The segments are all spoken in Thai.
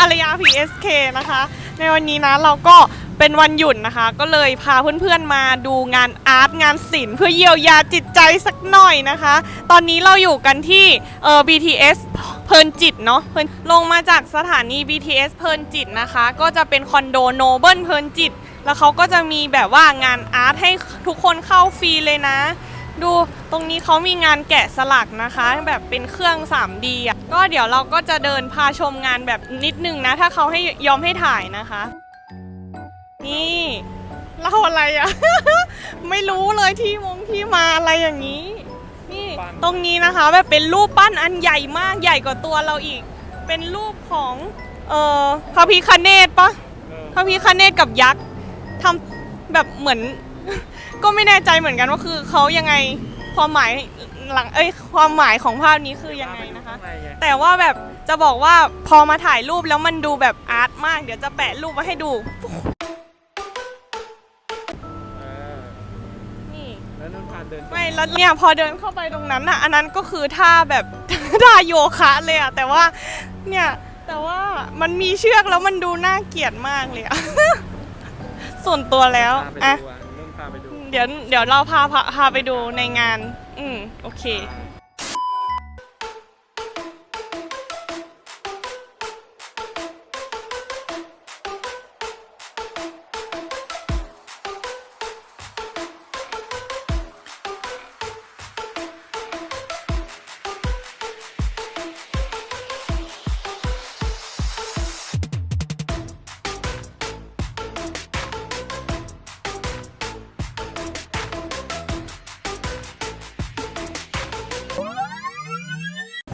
อารยา PSK นะคะ ในวันนี้นะเราก็เป็นวันหยุดนะคะ ก็เลยพาเพื่อนๆมาดูงานอาร์ตงานศิลป์เพื่อเยียวยาจิตใจสักหน่อยนะคะ ตอนนี้เราอยู่กันที่เอ่อ BTS เพลินจิตเนาะเพลินลงมาจากสถานี BTS เพลินจิตนะคะ ก็จะเป็นคอนโดโนเบิลเพลินจิต แล้วเขาก็จะมีแบบว่างานอาร์ตให้ทุกคนเข้าฟรีเลยนะ ดูตรงนี้เขามีงานแกะสลักนะคะ แบบเป็นเครื่อง 3D อะก็เดี๋ยวเราก็จะเดินพาชมงานแบบนิดนึงนะ ถ้าเขาให้ยอมให้ถ่ายนะคะ นี่เล่าอะไรอะ ไม่รู้เลยที่มงที่มาอะไรอย่างนี้ นี่ตรงนี้นะคะแบบเป็นรูปปั้นอันใหญ่มากใหญ่กว่าตัวเราอีก เป็นรูปของเอ่อพระพิคเนตปะพระพิคเนตกับยักษ์ทำแบบเหมือน ก็ไม่แน่ใจเหมือนกันว่าคือเขายังไงความหมายหลังเอ้ยความหมายของภาพนี้คือยังไงนะคะ แต่ว่าแบบจะบอกว่าพอมาถ่ายรูปแล้วมันดูแบบอาร์ตมาก เดี๋ยวจะแปะรูปมาให้ดูนี่แล้วนุ่นพานเดินไม่แล้วเนี่ยพอเดินเข้าไปตรงนั้นอะ อันนั้นก็คือท่าแบบท่าโยคะเลยอะแต่ว่าเนี่ยแต่ว่ามันมีเชือกแล้วมันดูน่าเกลียดมากเลยอะส่วนตัวแล้วพาไปอะ เดี๋ยวเดี๋ยวเราพาพาพาไปดูในงาน อืมโอเค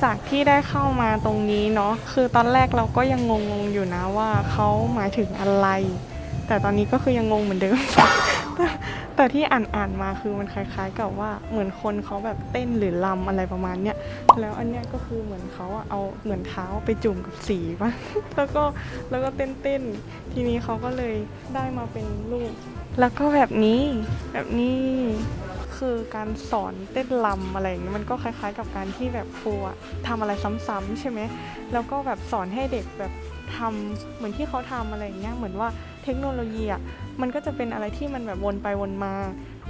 จากที่ได้เข้ามาตรงนี้เนาะคือตอนแรกเราก็ยังงงๆอยู่นะว่าเขาหมายถึงอะไร แต่ตอนนี้ก็คือยังงงเหมือนเดิม แต่แต่ที่อ่านอ่านมาคือมันคล้ายๆ กับว่าเหมือนคนเขาแบบเต้นหรือลำอะไรประมาณเนี้ยแล้วอันเนี้ยก็คือเหมือนเขาเอาเหมือนเท้าไปจุ่มกับสีป่ะแล้วก็แล้วก็เต้นเต้นๆทีนี้เขาก็เลยได้มาเป็นรูปแล้วก็แบบนี้แบบนี้ คือการสอนเต้นลำอะไรอย่างเงี้มันก็คล้ายๆ กับการที่แบบครูอะทำอะไรซ้ำๆใช่ไหมแล้วก็แบบสอนให้เด็กแบบทำเหมือนที่เขาทำอะไรอย่างเงี้ยเหมือนว่าเทคโนโลยีอะมันก็จะเป็นอะไรที่มันแบบวนไปวนมา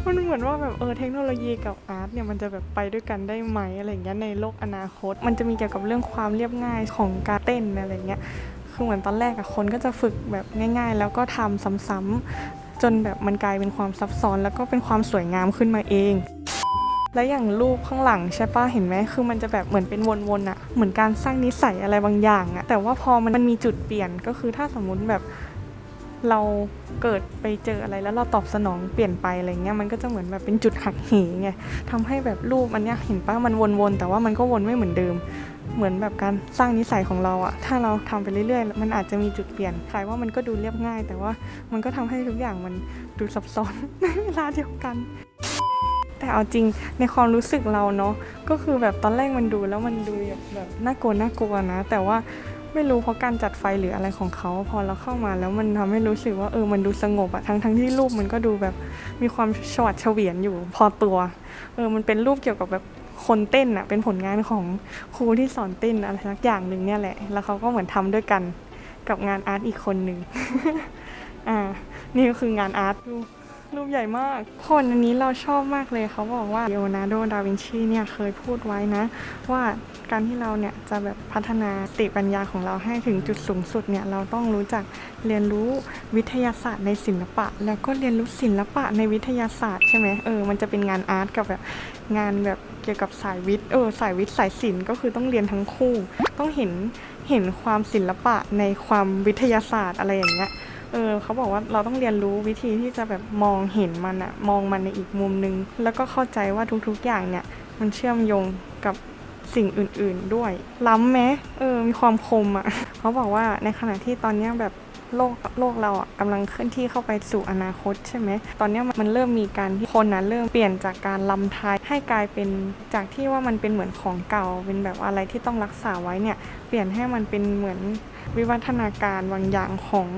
มันเหมือนว่าแบบเออเทคโนโลยีกับอาร์ตเนี่ยมันจะแบบไปด้วยกันได้ไหมอะไรอย่างเงี้ยในโลกอนาคต มันจะมีเกี่ยวกับเรื่องความเรียบง่ายของการเต้นอะไรอย่างเงี้ยคือเหมือนตอนแรกอะคนก็จะฝึกแบบง่าย ๆ แล้วก็ทำซ้ำๆ จนแบบมันกลายเป็นความซับซ้อน แล้วก็เป็นความสวยงามขึ้นมาเอง และอย่างรูปข้างหลังใช่ปะเห็นไหมคือมันจะแบบเหมือนเป็นวนๆอะเหมือนการสร้างนิสัยอะไรบางอย่างอะแต่ว่าพอมันมีจุดเปลี่ยนก็คือถ้าสมมุติแบบเราเกิดไปเจออะไรแล้วเราตอบสนองเปลี่ยนไปอะไรเงี้ยมันก็จะเหมือนแบบเป็นจุดหักเหไงทำให้แบบรูปอันเนี้ยเห็นปะมันวนๆแต่ว่ามันก็วนไม่เหมือนเดิม เหมือนแบบการสร้างนิสัยของเราอะถ้าเราทำไปเรื่อยๆ มันอาจจะมีจุดเปลี่ยนใคล้ายว่ามันก็ดูเรียบง่าย แต่ว่ามันก็ทำให้ทุกอย่างมันดูซับซ้อนในเวลาเดียวกัน แต่เอาจริงในความรู้สึกเราเนาะก็คือแบบตอนแรกมันดูแล้วมันดูแบบน่ากลัวน่ากลัวนะ แต่ว่าไม่รู้เพราะการจัดไฟหรืออะไรของเขาพอเราเข้ามาแล้วมันทำให้รู้สึกว่าเออมันดูสงบอะทั้งทั้งที่รูปมันก็ดูแบบมีความฉวัดเฉวียนอยู่พอตัวเออมันเป็นรูปเกี่ยวกับแบบ คนเต้นอะเป็นผลงานของครูที่สอนเต้นอะไรสักอย่างหนึ่งเนี่ยแหละ แล้วเขาก็เหมือนทำด้วยกันกับงานอาร์ตอีกคนหนึ่งอ่า นี่ก็คืองานอาร์ต รูปใหญ่มาก คนอันนี้เราชอบมากเลยเขาบอกว่าเลโอนาร์โด ดาวินชีเนี่ยเคยพูดไว้นะ ว่าการที่เราเนี่ยจะแบบพัฒนาสติปัญญาของเราให้ถึงจุดสูงสุดเนี่ยเราต้องรู้จักเรียนรู้วิทยาศาสตร์ในศิลปะ แล้วก็เรียนรู้ศิลปะในวิทยาศาสตร์ใช่ไหมเออมันจะเป็นงานอาร์ตกับแบบงานแบบเกี่ยวกับสายวิทย์เออสายวิทย์สายศิลป์ก็คือต้องเรียนทั้งคู่ ต้องเห็นเห็นความศิลปะในความวิทยาศาสตร์อะไรอย่างเงี้ย ออเขาบอกว่าเราต้องเรียนรู้วิธีที่จะแบบมองเห็นมันอะมองมันในอีกมุมนึง แล้วก็เข้าใจว่าทุกๆอย่างเนี่ย มันเชื่อมโยงกับสิ่งอื่นๆด้วย ล้ำไหมเออ มีความคมอะเขาบอกว่าในขณะที่ตอนนี้แบบโลกโลกเราอะกำลังเคลื่อนที่เข้าไปสู่อนาคตใช่ไหม ตอนนี้มันเริ่มมีการที่คนนะเริ่มเปลี่ยนจากการลำไทยให้กลายเป็นจากที่ว่ามันเป็นเหมือนของเก่า เป็นแบบอะไรที่ต้องรักษาไว้เนี่ย เปลี่ยนให้มันเป็นเหมือนวิวัฒนาการบางอย่างของ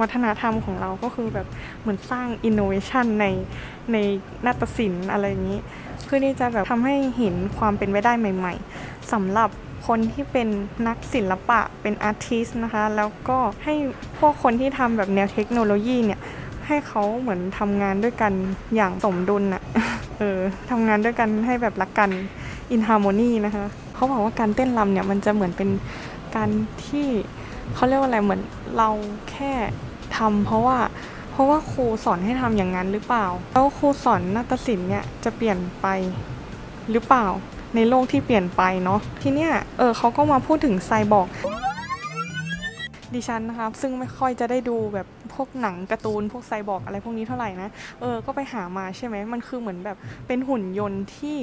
วัฒนธรรมของเราก็คือแบบเหมือนสร้างอินโนเวชันในในนาฏศิลป์อะไรอย่างนี้ เพื่อที่จะแบบทำให้เห็นความเป็นไปได้ใหม่ ๆสำหรับคนที่เป็นนักศิลปะเป็นอาร์ติสนะคะ แล้วก็ให้พวกคนที่ทำแบบแนวเทคโนโลยีเนี่ย ให้เขาเหมือนทำงานด้วยกันอย่างสมดุลน่ะเออทำงานด้วยกันให้แบบรักกันอินฮาร์โมนีนะคะ เขาบอกว่าการเต้นรำเนี่ยมันจะเหมือนเป็นการที่ เขาเรียกว่าอะไรเหมือนเราแค่ทำเพราะว่าเพราะว่าครูสอนให้ทำอย่างนั้นหรือเปล่า แล้วครูสอนนาฏศิลป์เนี่ยจะเปลี่ยนไปหรือเปล่าในโลกที่เปลี่ยนไปเนาะทีเนี้ยเออเขาก็มาพูดถึงไซบอร์ก ดิฉันนะคะซึ่งไม่ค่อยจะได้ดูแบบพวกหนังการ์ตูนพวกไซบอร์กอะไรพวกนี้เท่าไหร่นะเออก็ไปหามาใช่ไหมมันคือเหมือนแบบเป็นหุ่นยนต์ที่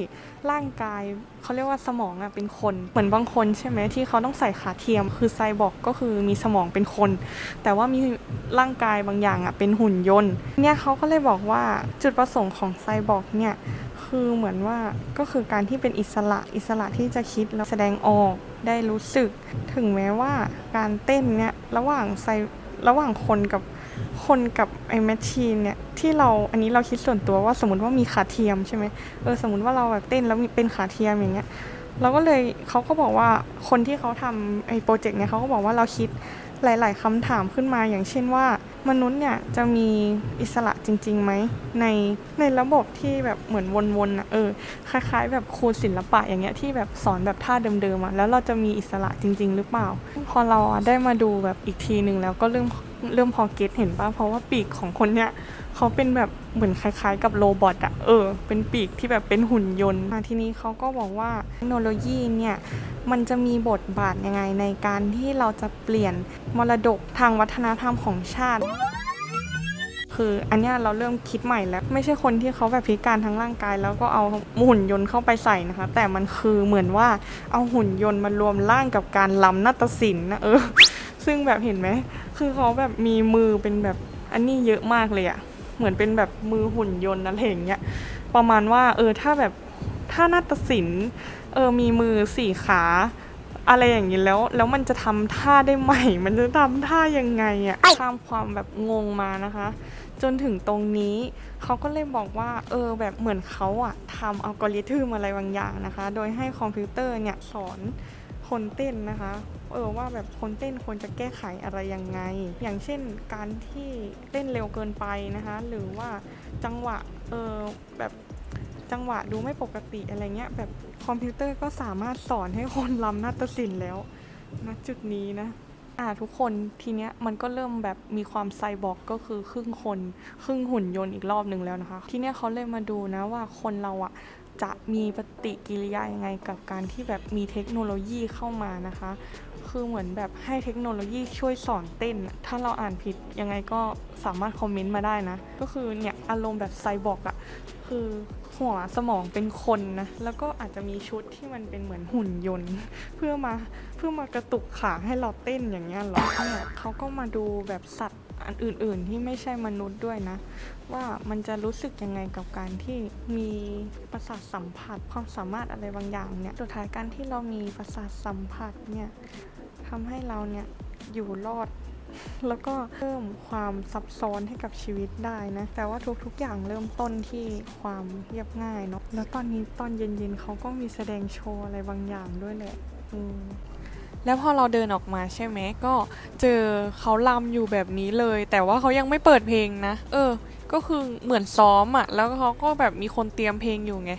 ร่างกายเขาเรียกว่าสมองอะเป็นคน เหมือนบางคนใช่ไหมที่เขาต้องใส่ขาเทียม คือไซบอร์กก็คือมีสมองเป็นคน แต่ว่ามีร่างกายบางอย่างอะเป็นหุ่นยนต์เนี่ยเขาก็เลยบอกว่าจุดประสงค์ของไซบอร์กเนี่ย คือเหมือนว่าก็คือการที่เป็นอิสระอิสระที่จะคิดแล้วแสดงออกได้รู้สึก ถึงแม้ว่าการเต้นเนี่ยระหว่างไซระหว่างคนกับคนกับไอ้แมชชีนเนี่ยที่เราอันนี้เราคิดส่วนตัวว่าสมมติว่ามีขาเทียมใช่ไหมเออสมมติว่าเราแบบเต้นแล้วมีเป็นขาเทียมอย่างเงี้ยเราก็เลยเขาก็บอกว่าคนที่เขาทำไอ้โปรเจกต์เนี่ยเขาก็บอกว่าเราคิด หลาย ๆคำถามขึ้นมาอย่างเช่นว่า มนุษย์เนี่ยจะมีอิสระจริงๆไหมในในระบบที่แบบเหมือนวนๆอะเออคล้ายๆ แบบครูศิลปะอย่างเงี้ยที่แบบสอนแบบท่าเดิมๆอะแล้วเราจะมีอิสระจริง ๆ หรือเปล่า พอเราอะได้มาดูแบบอีกทีหนึ่งแล้วก็เริ่ม เริ่มพอเก็ตเห็นป่ะ เพราะว่าปีกของคนเนี้ยเขาเป็นแบบเหมือนคล้ายๆ กับโรบอทอะเออ เป็นปีกที่แบบเป็นหุ่นยนต์ทีนี้เขาก็บอกว่าเทคโนโลยีเนี่ย มันจะมีบทบาทยังไงในการที่เราจะเปลี่ยนมรดกทางวัฒนธรรมของชาติคืออันนี้เราเริ่มคิดใหม่แล้ว ไม่ใช่คนที่เขาแบบพิการทั้งร่างกาย แล้วก็เอาหุ่นยนต์เข้าไปใส่นะคะ แต่มันคือเหมือนว่าเอาหุ่นยนต์มารวมร่างกับการลำนาฏศิลป์นะเออ ซึ่งแบบเห็นไหม คือเขาแบบมีมือเป็นแบบอันนี้เยอะมากเลยอะเหมือนเป็นแบบมือหุ่นยนต์อะไรอย่างเงี้ยประมาณว่าเออถ้าแบบถ้านาฏศิลป์เออมีมือสี่ขาอะไรอย่างนี้แล้วแล้วมันจะทำท่าได้ไหมมันจะทำท่ายังไงอะข้ามความแบบงงมานะคะ จนถึงตรงนี้เขาก็เลยบอกว่า เออแบบเหมือนเขาอะทำอัลกอริทึมอะไรบางอย่างนะคะ โดยให้คอมพิวเตอร์เนี่ยสอนคนเต้นนะคะ เออว่าแบบคนเต้นควรจะแก้ไขอะไรยังไง อย่างเช่นการที่เต้นเร็วเกินไปนะคะ หรือว่าจังหวะเออแบบจังหวะดูไม่ปกติอะไรเงี้ยแบบคอมพิวเตอร์ก็สามารถสอนให้คนรำนาฏศิลป์แล้วณจุดนี้นะอ่าทุกคนทีเนี้ยมันก็เริ่มแบบมีความไซบอร์กก็คือครึ่งคนครึ่งหุ่นยนต์อีกรอบหนึ่งแล้วนะคะ ทีเนี้ยเขาเลยมาดูนะว่าคนเราอะจะมีปฏิกิริยายังไงกับการที่แบบมีเทคโนโลยีเข้ามานะคะ คือเหมือนแบบให้เทคโนโลยีช่วยสอนเต้น ถ้าเราอ่านผิดยังไงก็สามารถคอมเมนต์มาได้นะ ก็คือเนี่ยอารมณ์แบบไซบอร์กอะคือหัวสมองเป็นคนนะ แล้วก็อาจจะมีชุดที่มันเป็นเหมือนหุ่นยนต์ เพื่อมาเพื่อมากระตุกขาให้เราเต้นอย่างเงี้ยหรอเนี่ยเขาก็มาดูแบบสัตว์ อันอื่นๆที่ไม่ใช่มนุษย์ด้วยนะ ว่ามันจะรู้สึกยังไงกับการที่มีประสาทสัมผัสความสามารถอะไรบางอย่างเนี่ยสุดท้ายการที่เรามีประสาทสัมผัสเนี่ยทำให้เราเนี่ยอยู่รอดแล้วก็เพิ่มความซับซ้อนให้กับชีวิตได้นะ แต่ว่าทุกๆอย่างเริ่มต้นที่ความเรียบง่ายเนาะ แล้วตอนนี้ตอนเย็นๆเขาก็มีแสดงโชว์อะไรบางอย่างด้วยแหละ อืม แล้วพอเราเดินออกมาใช่ไหมก็เจอเขาลำอยู่แบบนี้เลย แต่ว่าเขายังไม่เปิดเพลงนะ เออ ก็คือเหมือนซ้อมอะ่ะ แล้วเขาก็แบบมีคนเตรียมเพลงอยู่ไง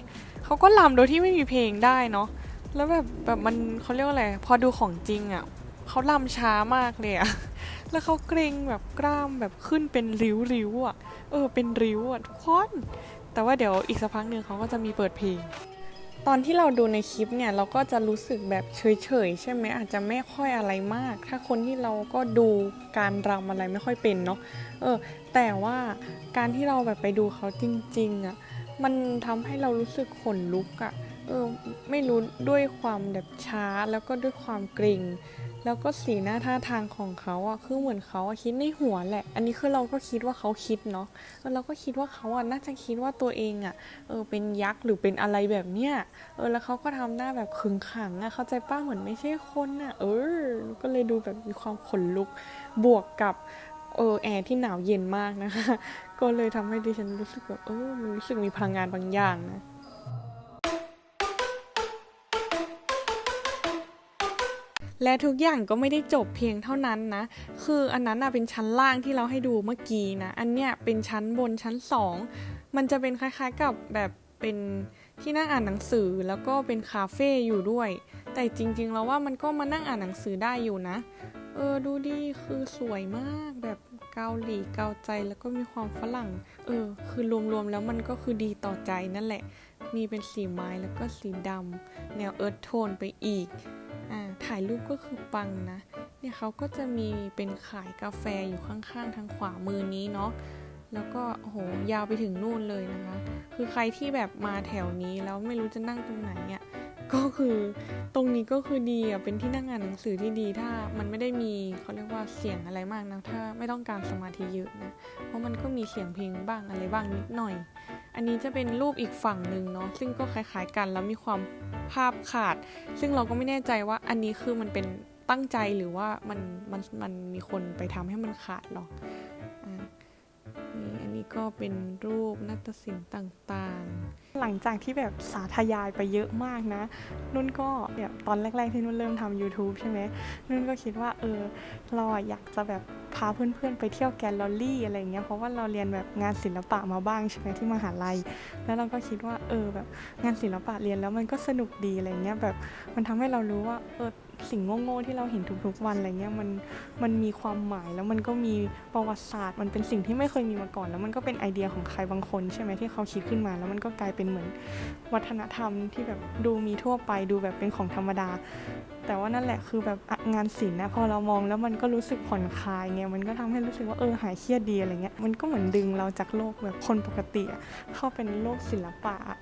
เขาก็ลำโดยที่ไม่มีเพลงได้เนาะแล้วแบบแบบมันเขาเรียกว่าอะไรพอดูของจริงอะ่ะเขาลำช้ามากเลยอะ่ะแล้วเขาเกรงแบบกล้ามแบบขึ้นเป็นริ้วริ้วๆอะเออเป็นริ้วอะทุกคนแต่ว่าเดี๋ยวอีกสักพักหนึ่งเขาก็จะมีเปิดเพลง ตอนที่เราดูในคลิปเนี่ยเราก็จะรู้สึกแบบเฉยๆใช่ไหมอาจจะไม่ค่อยอะไรมาก ถ้าคนที่เราก็ดูการรำอะไรไม่ค่อยเป็นเนาะเออ แต่ว่าการที่เราแบบไปดูเขาจริงๆอะ่ะมันทำให้เรารู้สึกขนลุกอะ่ะ เออไม่รู้ด้วยความแบบช้าแล้วก็ด้วยความเกรงแล้วก็สีหน้าท่าทางของเขาอะ่ะคือเหมือนเขาอะคิดในหัวแหละ อันนี้คือเราก็คิดว่าเขาคิดเนาะเออเราก็คิดว่าเขาอะน่าจะคิดว่าตัวเองอะเออเป็นยักษ์หรือเป็นอะไรแบบเนี้ยเออแล้วเขาก็ทำหน้าแบบขึงขังอะเข้าใจป้าเหมือนไม่ใช่คนอะเออ ก็เลยดูแบบมีความขนลุกบวกกับเออแอร์ที่หนาวเย็นมากนะคะ ก็เลยทำให้ดิฉันรู้สึกแบบเออมันรู้สึกมีพลังงานบางอย่างนะ และทุกอย่างก็ไม่ได้จบเพียงเท่านั้นนะ คืออันนั้นนะเป็นชั้นล่างที่เราให้ดูเมื่อกี้นะ อันเนี้ยเป็นชั้นบนชั้นสองมันจะเป็นคล้ายๆกับแบบเป็นที่นั่งอ่านหนังสือแล้วก็เป็นคาเฟ่อยู่ด้วย แต่จริงๆแล้วว่ามันก็มานั่งอ่านหนังสือได้อยู่นะ เออดูดิคือสวยมากแบบเกาหลีเกาใจแล้วก็มีความฝรั่ง เออ คือรวมๆแล้วมันก็คือดีต่อใจนั่นแหละ มีเป็นสีไม้แล้วก็สีดำแนวเอิร์ธโทนไปอีก ถ่ายรูปก็คือปังนะ เนี่ยเขาก็จะมีเป็นขายกาแฟอยู่ข้างๆ ทางขวามือนี้เนาะ แล้วก็โหยาวไปถึงนู่นเลยนะคะ คือใครที่แบบมาแถวนี้แล้วไม่รู้จะนั่งตรงไหนอะ ก็คือตรงนี้ก็คือดีอะเป็นที่นั่งอ่านหนังสือที่ดีถ้ามันไม่ได้มีเขาเรียกว่าเสียงอะไรมากนะถ้าไม่ต้องการสมาธิเยอะนะเพราะมันก็มีเสียงเพลงบ้างอะไรบ้างนิดหน่อย อันนี้จะเป็นรูปอีกฝั่งหนึ่งเนาะซึ่งก็คล้ายๆกันแล้วมีความภาพขาด ซึ่งเราก็ไม่แน่ใจว่าอันนี้คือมันเป็นตั้งใจหรือว่ามันมันมันมีคนไปทำให้มันขาดหรอก ก็เป็นรูปนาฏศิลป์ต่างๆ หลังจากที่แบบสาธยายไปเยอะมากนะ นุ่นก็แบบตอนแรก ๆ ที่นุ่นเริ่มทำ YouTube ใช่ไหมนุ่นก็คิดว่าเออเราอยากจะแบบพาเพื่อนๆไปเที่ยวแกลเลอรี่อะไรเงี้ยเพราะว่าเราเรียนแบบงานศิลปะมาบ้างใช่ไหมที่มหาลัย แล้วเราก็คิดว่าเออแบบงานศิลปะเรียนแล้วมันก็สนุกดีอะไรเงี้ยแบบมันทำให้เรารู้ว่าเออ สิ่งโง่ๆที่เราเห็นทุกๆวันอะไรเงี้ยมันมันมีความหมายแล้วมันก็มีประวัติศาสตร์ มันเป็นสิ่งที่ไม่เคยมีมาก่อน แล้วมันก็เป็นไอเดียของใครบางคนใช่ไหมที่เขาคิดขึ้นมา แล้วมันก็กลายเป็นเหมือนวัฒนธรรมที่แบบดูมีทั่วไปดูแบบเป็นของธรรมดา แต่ว่านั่นแหละคือแบบงานศิลป์นะพอเรามองแล้วมันก็รู้สึกผ่อนคลายไงมันก็ทำให้รู้สึกว่าเออหายเครียดดีอะไรเงี้ยมันก็เหมือนดึงเราจากโลกแบบคนปกติเข้าเป็นโลกศิลปะอะ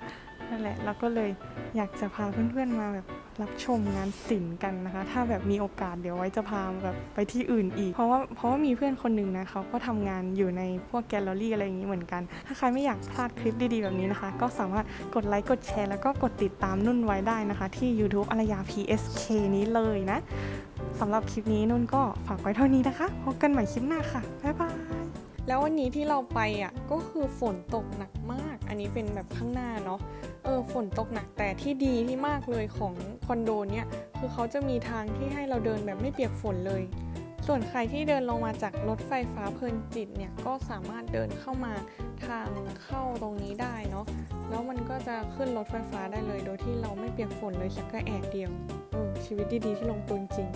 นั่นแหละแล้วก็เลยอยากจะพาเพื่อนๆมาแบบ รับชมงานศิลป์กันนะคะ ถ้าแบบมีโอกาสเดี๋ยวไว้จะพาแบบไปที่อื่นอีก เพราะว่าเพราะว่ามีเพื่อนคนหนึ่งนะเขาก็ทำงานอยู่ในพวกแกลเลอรี่อะไรอย่างนี้เหมือนกัน ถ้าใครไม่อยากพลาดคลิปดีๆแบบนี้นะคะ ก็สามารถกดไลค์กดแชร์แล้วก็กดติดตามนุ่นไว้ได้นะคะ ที่ YouTube อารยา PSK นี้เลยนะสำหรับคลิปนี้นุ่นก็ฝากไว้เท่านี้นะคะพบกันใหม่คลิปหน้าค่ะบ๊ายบายแล้ววันนี้ที่เราไปอะก็คือฝนตกหนักมาก อันนี้เป็นแบบข้างหน้าเนาะ เออฝนตกหนักแต่ที่ดีที่มากเลยของคอนโดเนี่ยคือเขาจะมีทางที่ให้เราเดินแบบไม่เปียกฝนเลย ส่วนใครที่เดินลงมาจากรถไฟฟ้าเพลินจิตเนี่ยก็สามารถเดินเข้ามาทางเข้าตรงนี้ได้เนาะแล้วมันก็จะขึ้นรถไฟฟ้าได้เลย โดยที่เราไม่เปียกฝนเลยสักกระแอกเดียวออชีวิตดีๆที่ลงตัวจริง